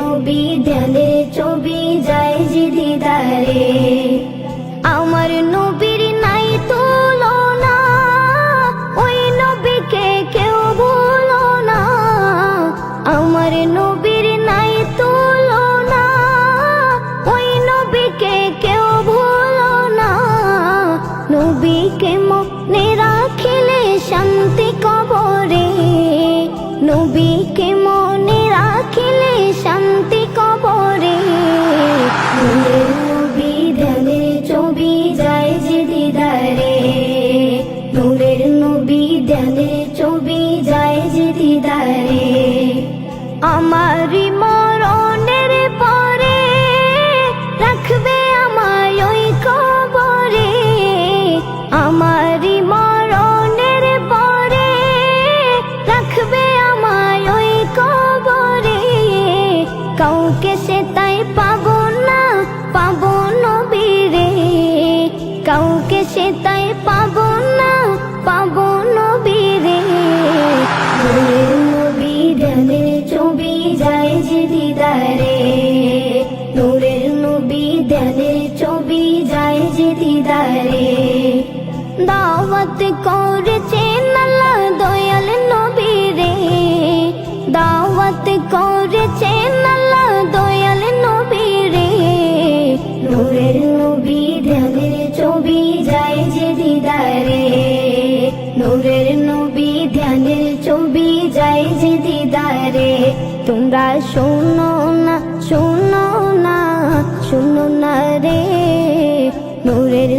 নবী ধ্যানের ছবি যায় যে দিদারে। আমার নবীর নাই তুলনা, ওই নবীকে কেউ ভুলো না। আমার কাউকে সে তাই পাবো না, পাবো নবীরে। কাউকে সে তাই পাবো না, পাবো নবীরে। দিদারে। দাওয়াত করেছেন যায় যে দিদারে তোমরা শোনো না শোনো না শোনো না রে নূরের